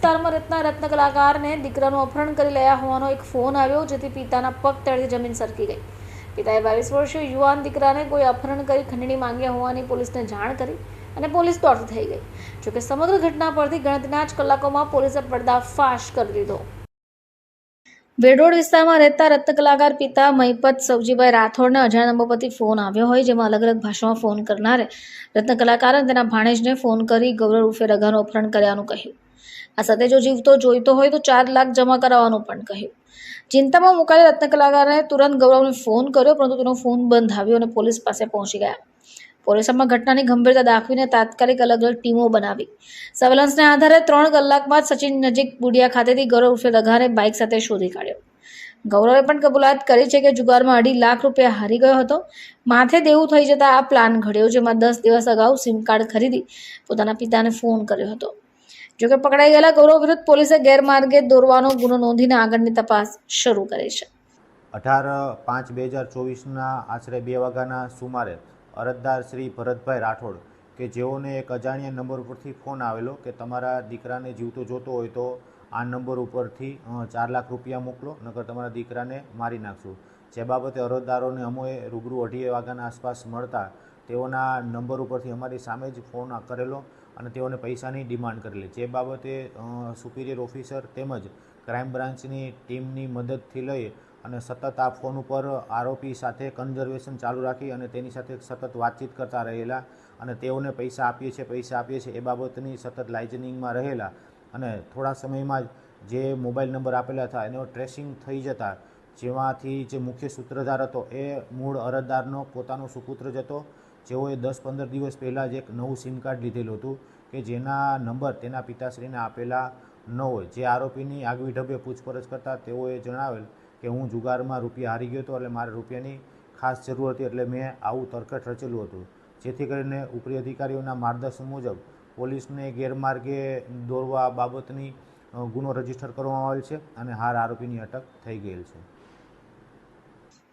વિસ્તારમાં રહેતા રત્ન કલાકારને દીકરાનું અપહરણ કરી લયા હોવાનો એક ફોન આવ્યો, જેથી પિતાના પગ તળે જમીન સરકી ગઈ. પિતાએ બાવીસ વર્ષીય યુવાન દીકરાને કોઈ અપહરણ કરી ખંડણી માંગ્યા હોવાની પોલીસને જાણ કરી અને પોલીસ દોડતી થઈ ગઈ. જોકે સમગ્ર ઘટના પરથી ગણતરીના જ કલાકોમાં પોલીસે પર્દાફાશ કરી દીધો. વેડોડ વિસ્તારમાં રહેતા રત્ન કલાકાર પિતા મહિપત સવજીભાઈ રાઠોડને અજાણ્યા નંબર પરથી ફોન આવ્યો હોય, જેમાં અલગ અલગ ભાષામાં ફોન કરનારે રત્ન કલાકારે તેના ભાણેજને ફોન કરી ગૌરવ ઉર્ફે રઘાનું અપહરણ કર્યાનું કહ્યું. આ સાથે જો જીવતો જોઈતો હોય તો ચાર લાખ જમા કરાવવાનું પણ કહ્યું. ચિંતામાં મુકાયેલ રત્ન કલાકારે તુરંત ગૌરવને ફોન કર્યો, પરંતુ તેનો ફોન બંધ આવ્યો અને પોલીસ પાસે પહોંચી ગયા. પોલીસમાં ઘટનાની ગંભીરતા દાખવીને તાત્કાલિક અલગ અલગ ટીમો બનાવી. સર્વેલન્સને આધારે ત્રણ કલાકમાં જ સચિન નજીક બુડિયા ખાતેથી ગૌરવ ઉર્ફે દઘાને બાઇક સાથે શોધી કાઢ્યો. ગૌરવે પણ કબૂલાત કરી છે કે જુગારમાં અઢી લાખ રૂપિયા હારી ગયો હતો. માથે દેવું થઈ જતાં આ પ્લાન ઘડ્યો, જેમાં દસ દિવસ અગાઉ સિમ કાર્ડ ખરીદી પોતાના પિતાને ફોન કર્યો હતો. જોકે પકડાઈ ગયેલા ગૌરવ વિરુદ્ધ પોલીસે ગેરમાર્ગે દોરવાનો ગુનો નોંધીને આગળની તપાસ શરૂ કરી છે. અઢાર પાંચ બે હજાર ચોવીસના આશરે બે વાગ્યાના સુમારે અરજદાર શ્રી ભરતભાઈ રાઠોડ કે જેઓને એક અજાણ્યા નંબર ઉપરથી ફોન આવેલો કે તમારા દીકરાને જીવતો જોતો હોય તો આ નંબર ઉપરથી ચાર લાખ રૂપિયા મોકલો, નકર તમારા દીકરાને મારી નાખશું જે બાબતે અરજદારોને અમોએ રૂબરૂ અઢી વાગ્યાના આસપાસ મળતા તેઓના નંબર ઉપરથી અમારી સામે જ ફોન કરેલો અને તેઓને પૈસાની ડિમાન્ડ કરેલી. જે બાબતે સુપિરિયર ઓફિસર તેમજ ક્રાઇમ બ્રાન્ચની ટીમની મદદથી લઈ અને સતત આ ફોન ઉપર આરોપી સાથે કન્ઝર્વેશન ચાલુ રાખી અને તેની સાથે સતત વાતચીત કરતા રહેલા અને તેઓને પૈસા આપીએ છીએ, પૈસા આપીએ છીએ એ બાબતની સતત લાઇઝનિંગમાં રહેલા. અને થોડા સમયમાં જ જે મોબાઈલ નંબર આપેલા હતા, એનો ટ્રેસિંગ થઈ જતા જેમાંથી જે મુખ્ય સૂત્રધાર હતો એ મૂળ અરજદારનો પોતાનો સુપુત્ર જ હતો. જેઓએ દસ પંદર દિવસ પહેલાં જ એક નવું સિમ કાર્ડ લીધેલું હતું કે જેના નંબર તેના પિતાશ્રીને આપેલા ન હોય. જે આરોપીની આગવી ઢબે પૂછપરછ કરતાં તેઓએ જણાવેલ કે હું જુગારમાં રૂપિયા હારી ગયો હતો એટલે મારે રૂપિયાની ખાસ જરૂર હતી એટલે મેં આવું તરકટ રચેલું હતું. જેથી કરીને ઉપરી અધિકારીઓના માર્ગદર્શન મુજબ પોલીસને ગેરમાર્ગે દોરવા બાબતની ગુનો રજિસ્ટર કરવામાં આવેલ છે અને હાર આરોપીની અટક થઈ ગયેલ છે.